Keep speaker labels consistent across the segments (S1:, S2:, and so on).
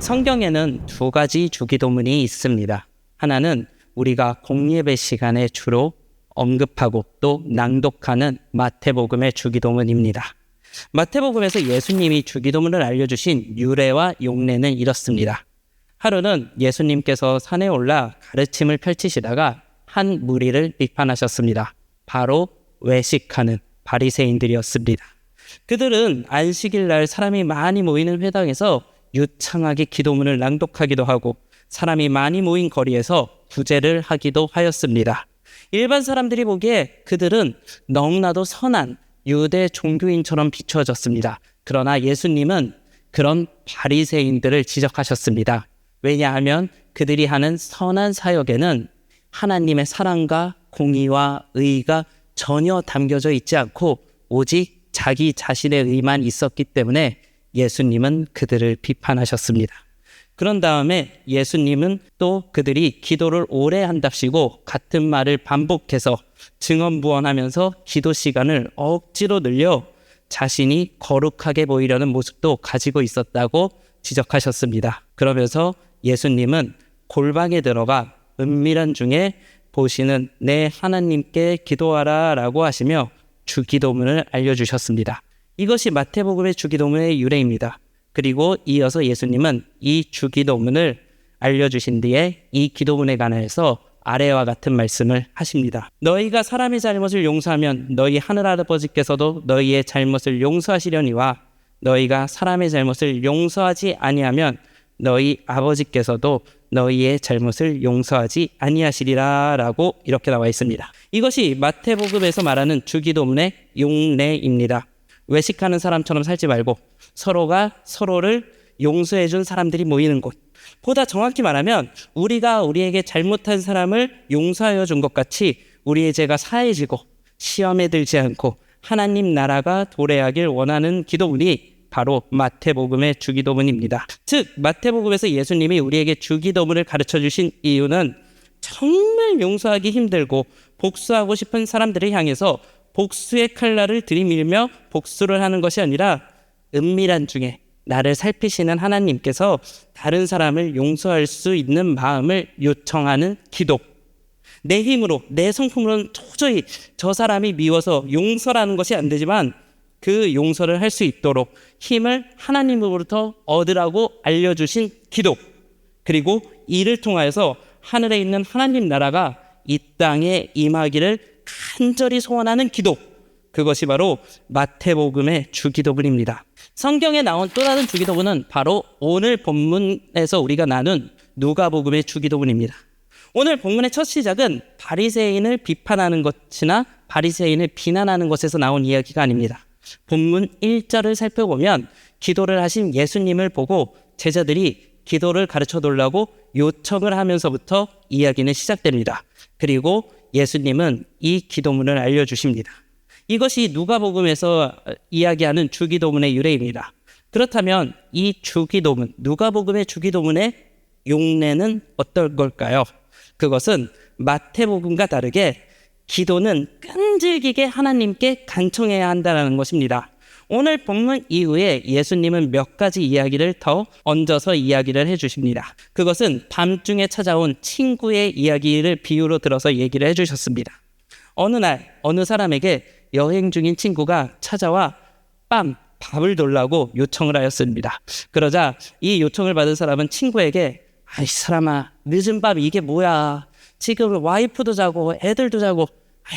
S1: 성경에는 두 가지 주기도문이 있습니다. 하나는 우리가 공예배 시간에 주로 언급하고 또 낭독하는 마태복음의 주기도문입니다. 마태복음에서 예수님이 주기도문을 알려주신 유래와 용례는 이렇습니다. 하루는 예수님께서 산에 올라 가르침을 펼치시다가 한 무리를 비판하셨습니다. 바로 외식하는 바리새인들이었습니다. 그들은 안식일 날 사람이 많이 모이는 회당에서 유창하게 기도문을 낭독하기도 하고 사람이 많이 모인 거리에서 구제를 하기도 하였습니다. 일반 사람들이 보기에 그들은 너무나도 선한 유대 종교인처럼 비추어졌습니다. 그러나 예수님은 그런 바리새인들을 지적하셨습니다. 왜냐하면 그들이 하는 선한 사역에는 하나님의 사랑과 공의와 의가 전혀 담겨져 있지 않고 오직 자기 자신의 의만 있었기 때문에 예수님은 그들을 비판하셨습니다. 그런 다음에 예수님은 또 그들이 기도를 오래 한답시고 같은 말을 반복해서 증언부언하면서 기도 시간을 억지로 늘려 자신이 거룩하게 보이려는 모습도 가지고 있었다고 지적하셨습니다. 그러면서 예수님은 골방에 들어가 은밀한 중에 보시는 내 하나님께 기도하라 라고 하시며 주기도문을 알려주셨습니다. 이것이 마태복음의 주기도문의 유래입니다. 그리고 이어서 예수님은 이 주기도문을 알려주신 뒤에 이 기도문에 관해서 아래와 같은 말씀을 하십니다. 너희가 사람의 잘못을 용서하면 너희 하늘 아버지께서도 너희의 잘못을 용서하시려니와 너희가 사람의 잘못을 용서하지 아니하면 너희 아버지께서도 너희의 잘못을 용서하지 아니하시리라라고 이렇게 나와 있습니다. 이것이 마태복음에서 말하는 주기도문의 용례입니다. 외식하는 사람처럼 살지 말고 서로가 서로를 용서해 준 사람들이 모이는 곳. 보다 정확히 말하면 우리가 우리에게 잘못한 사람을 용서하여 준 것 같이 우리의 죄가 사해지고 시험에 들지 않고 하나님 나라가 도래하길 원하는 기도문이 바로 마태복음의 주기도문입니다. 즉 마태복음에서 예수님이 우리에게 주기도문을 가르쳐 주신 이유는 정말 용서하기 힘들고 복수하고 싶은 사람들을 향해서 복수의 칼날을 들이밀며 복수를 하는 것이 아니라 은밀한 중에 나를 살피시는 하나님께서 다른 사람을 용서할 수 있는 마음을 요청하는 기도. 내 힘으로, 내 성품으로는 도저히 저 사람이 미워서 용서라는 것이 안 되지만 그 용서를 할 수 있도록 힘을 하나님으로부터 얻으라고 알려주신 기도. 그리고 이를 통하여서 하늘에 있는 하나님 나라가 이 땅에 임하기를 간절히 소원하는 기도. 그것이 바로 마태복음의 주기도문입니다. 성경에 나온 또 다른 주기도문은 바로 오늘 본문에서 우리가 나눈 누가복음의 주기도문입니다. 오늘 본문의 첫 시작은 바리새인을 비판하는 것이나 바리새인을 비난하는 것에서 나온 이야기가 아닙니다. 본문 1절을 살펴보면 기도를 하신 예수님을 보고 제자들이 기도를 가르쳐 달라고 요청을 하면서부터 이야기는 시작됩니다. 그리고 예수님은 이 기도문을 알려주십니다. 이것이 누가복음에서 이야기하는 주기도문의 유래입니다. 그렇다면 이 주기도문, 누가복음의 주기도문의 용례는 어떨 걸까요? 그것은 마태복음과 다르게 기도는 끈질기게 하나님께 간청해야 한다는 것입니다. 오늘 본문 이후에 예수님은 몇 가지 이야기를 더 얹어서 이야기를 해 주십니다. 그것은 밤중에 찾아온 친구의 이야기를 비유로 들어서 얘기를 해 주셨습니다. 어느 날 어느 사람에게 여행 중인 친구가 찾아와 밤 밥을 돌라고 요청을 하였습니다. 그러자 이 요청을 받은 사람은 친구에게 아이 사람아 늦은 밤 이게 뭐야 지금 와이프도 자고 애들도 자고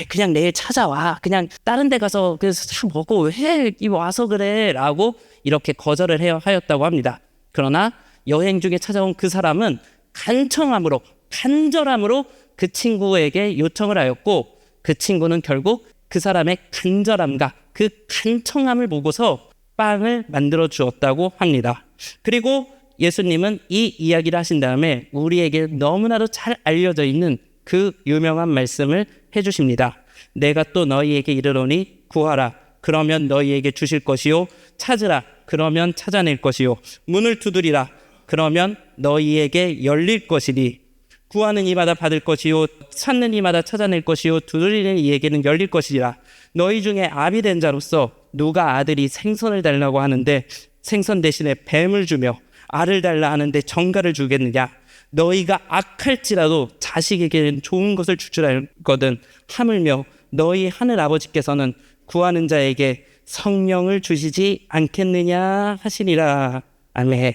S1: 그냥 내일 찾아와 그냥 다른 데 가서 그래서 먹고 왜 와서 그래 라고 이렇게 거절을 하였다고 합니다. 그러나 여행 중에 찾아온 그 사람은 간청함으로 간절함으로 그 친구에게 요청을 하였고 그 친구는 결국 그 사람의 간절함과 그 간청함을 보고서 빵을 만들어 주었다고 합니다. 그리고 예수님은 이 이야기를 하신 다음에 우리에게 너무나도 잘 알려져 있는 그 유명한 말씀을 해 주십니다. 내가 또 너희에게 이르노니 구하라. 그러면 너희에게 주실 것이요. 찾으라. 그러면 찾아낼 것이요. 문을 두드리라. 그러면 너희에게 열릴 것이니 구하는 이마다 받을 것이요. 찾는 이마다 찾아낼 것이요. 두드리는 이에게는 열릴 것이라. 너희 중에 아비 된 자로서 누가 아들이 생선을 달라고 하는데 생선 대신에 뱀을 주며 알을 달라 하는데 정가를 주겠느냐 너희가 악할지라도 자식에게는 좋은 것을 알거든 하물며 너희 하늘 아버지께서는 구하는 자에게 성령을 주시지 않겠느냐 하시니라 아멘.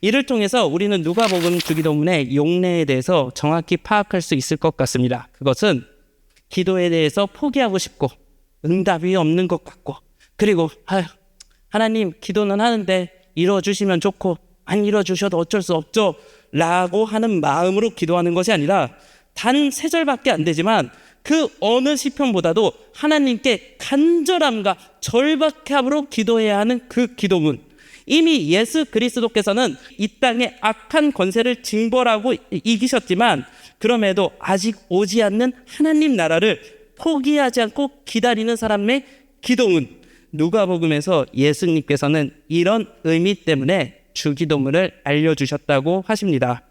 S1: 이를 통해서 우리는 누가복음 주기도문의 용례에 대해서 정확히 파악할 수 있을 것 같습니다. 그것은 기도에 대해서 포기하고 싶고 응답이 없는 것 같고 그리고 아휴, 하나님 기도는 하는데 이루어 주시면 좋고 안 이루어 주셔도 어쩔 수 없죠. 라고 하는 마음으로 기도하는 것이 아니라 단 세 절밖에 안 되지만 그 어느 시편보다도 하나님께 간절함과 절박함으로 기도해야 하는 그 기도문. 이미 예수 그리스도께서는 이 땅의 악한 권세를 징벌하고 이- 이기셨지만 그럼에도 아직 오지 않는 하나님 나라를 포기하지 않고 기다리는 사람의 기도문. 누가복음에서 예수님께서는 이런 의미 때문에 주기도문을 알려주셨다고 하십니다.